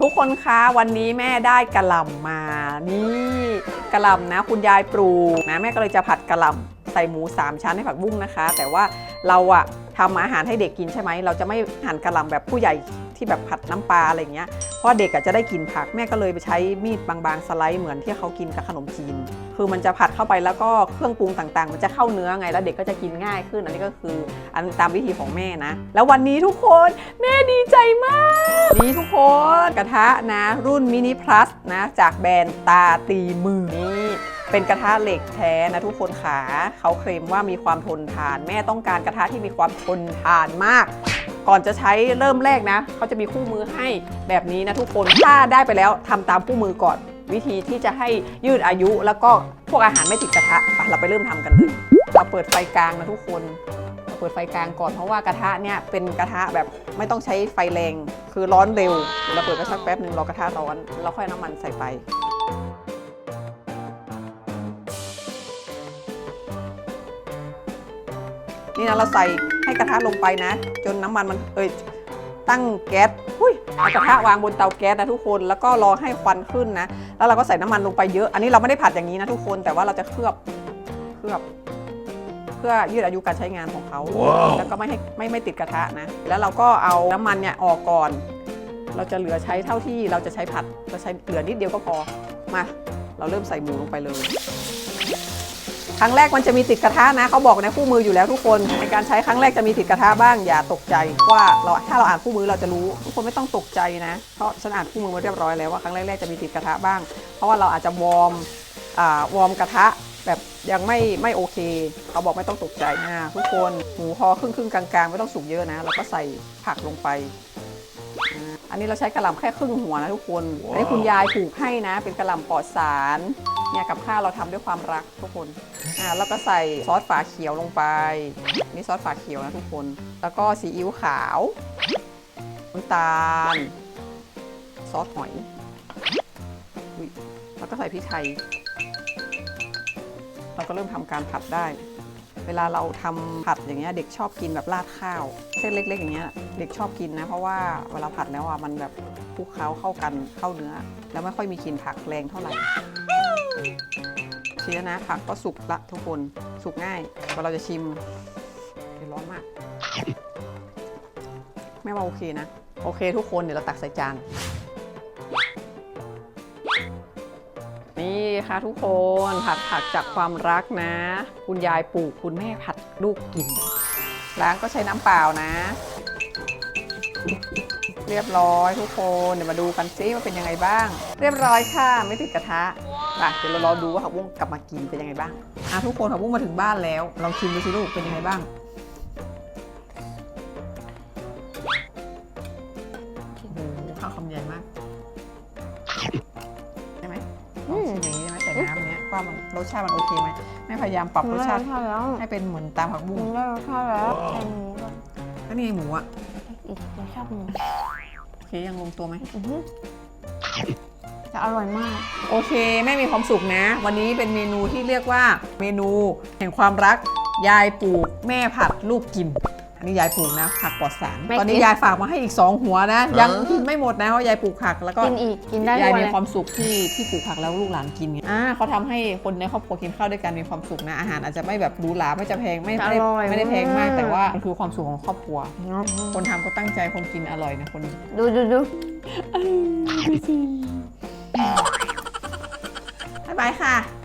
ทุกคนคะวันนี้แม่ได้กระหล่ำมานี่กระหล่ำนะ คุณยายปลูกนะแม่ก็เลยจะผัดกระหล่ำใส่หมู 3 ชั้นให้ผักบุ้งนะคะ แต่ว่าเราอะทำอาหารให้เด็กกินใช่ไหมเราจะไม่หั่นกระหล่ำแบบผู้ใหญ่ ที่แบบผัดน้ำปลาอะไรเงี้ยเพราะเด็กอะจะได้กินผักแม่ก็เลยไปใช้มีดบางๆสไลด์เหมือนที่เขากินกับขนมจีน คือมันจะผัดเข้าไปแล้วก็เครื่องปรุงต่างๆ มันจะเข้าเนื้อไงแล้วเด็กก็จะกินง่ายขึ้นอันนี้ก็คืออันตามวิธีของแม่นะ แล้ววันนี้ทุกคนแม่ดีใจมากนี่ทุกคนกระทะนะ รุ่นมินิพลัสนะจากแบรนด์ตาตีมือนี่เป็นกระทะเหล็กแท้นะทุกคนขาเขาเคลมว่ามีความทนทาน แม่ต้องการกระทะที่มีความทนทานมาก ก่อนจะใช้เริ่มแรกนะเขาจะมีคู่มือให้แบบนี้นะทุกคนถ้าได้ไปแล้วทำตามคู่มือก่อน วิธีที่จะให้ยืดอายุ แล้วก็พวกอาหารไม่ติดกระทะไปเราไปเริ่มทำกันเลยเราเปิดไฟกลางนะทุกคนเราเปิดไฟกลางก่อนเพราะว่ากระทะเนี่ยเป็นกระทะแบบไม่ต้องใช้ไฟแรง คือร้อนเร็วเราเปิดไปสักแป๊บหนึ่งรอกระทะร้อน แล้วค่อยน้ำมันใส่ไป นี่นะเราใส่ให้กระทะลงไปนะ จนน้ำมันมันเอ้ยตั้งแก๊สหุ้ยเอากระทะวางบนเตาแก๊สนะทุกคนแล้วก็รอให้ควันขึ้นนะ แล้วเราก็ใส่น้ำมันลงไปเยอะ อันนี้เราไม่ได้ผัดอย่างนี้นะทุกคนแต่ว่าเราจะเคลือบเคลือบ เพื่อยืดอายุการใช้งานของเขาแล้วก็ไม่ให้ไม่ไม่ติดกระทะนะ แล้วเราก็เอาน้ำมันเนี่ยออกก่อน เราจะเหลือใช้เท่าที่เราจะใช้ผัดเราใช้เหลือนิดเดียวก็พอมา เราเริ่มใส่หมูลงไปเลย ครั้งแรกมันจะมีติดกระทะนะเขาบอกในคู่มืออยู่แล้วทุกคนในการใช้ครั้งแรกจะมีติดกระทะบ้างอย่าตกใจว่าเราถ้าเราอ่านคู่มือเราจะรู้ ทุกคนไม่ต้องตกใจนะ เพราะฉันอ่านคู่มือมาเรียบร้อยแล้วว่าครั้งแรกๆจะมีติดกระทะบ้าง เพราะว่าเราอาจจะวอร์มอ่าวอร์มกระทะแบบยังไม่ไม่โอเคเขาบอกไม่ต้องตกใจนะทุกคนหมูพอครึ่งครึ่งกลางๆ ไม่ต้องสุกเยอะนะแล้วก็ใส่ผักลงไป อ่าอันนี้เราใช้กระหล่ำแค่ครึ่งหัวนะทุกคน อันนี้คุณยายปลูกให้นะ เป็นกระหล่ำปลอดสาร เนี่ยกับข้าวเราทำด้วยความรักทุกคน อ่าแล้วก็ใส่ซอสฝาเขียวลงไป นี่ซอสฝาเขียวนะทุกคน แล้วก็ซีอิ๊วขาวน้ำตาล ซอสหอยอุ๊ยแล้วก็ใส่พริกไทย เราก็เริ่มทำการผัดได้ เวลาเราทำผัดอย่างเงี้ยเด็กชอบกินแบบราดข้าว เส้นเล็ก ๆ อย่างเงี้ยเด็กชอบกินนะ เพราะว่าเวลาผัดแล้วอะมันแบบคลุกเคล้าเข้ากันเข้าเนื้อ แล้วไม่ค่อยมีกลิ่นผักแรงเท่าไหร่ทีนี้นะผักก็สุกละทุกคนสุกง่ายพอเราจะชิมเร้อนมากแม่ว่าโอเคนะ โอเคทุกคนเดี๋ยวเราตักใส่จาน นี่ค่ะทุกคนผัดผักจากความรักนะ คุณยายปลูกคุณแม่ผัดลูกกิน ล้างก็ใช้น้ำเปล่านะ เรียบร้อยทุกคนเดี๋ยวมาดูกันซิว่าเป็นยังไงบ้าง เรียบร้อยค่ะไม่ติดกระทะไปเดี๋ยวเรารอดูว่าผักบุ้งกลับมากินเป็นยังไงบ้างอะทุกคนผักบุ้งมาถึงบ้านแล้วลองชิมดูสิลูกเป็นยังไงบ้างางเนี้ยว่ามันรสชาติมันโอเคไหมแม่พยายามปรับรสชาติใช่แล้วให้เป็นเหมือนตามผักบุ้งกินได้รสชาติแล้วแค่นี้ก็ก็นี่ไงหมูอะอีกรสชาติหนึ่งโอเคยังลงตัวไหมอื้อหือจะอร่อยมาก โอเค แม่มีความสุขนะ วันนี้เป็นเมนูที่เรียกว่าเมนูแห่งความรัก ยายปลูกแม่ผัดลูกกินอั นนี้ยายปลูกนะผักปลอดสาร ไม่ตอนนี้กิน ยายฝากมาให้อีก 2 หัวนะ ยังกินไม่หมดนะเพราะยายปลูกผักแล้วก็กินอีกกินได้ยายด้วยมีเลยความสุขที่ที่ปลูกผักแล้วลูกหลานกินไงอ่าเขาทำให้คนในครอบครัวกินข้าวด้วยกันมีความสุขนะอาหารอาจจะไม่แบบหรูหราไม่จะแพงไม่ไม่ได้ไม่ได้แพงมาก แต่ว่ามันคือความสุขของครอบครัว คนทำก็ตั้งใจคนกินอร่อยนะคนดูดูดูบ๊ายบายค่ะ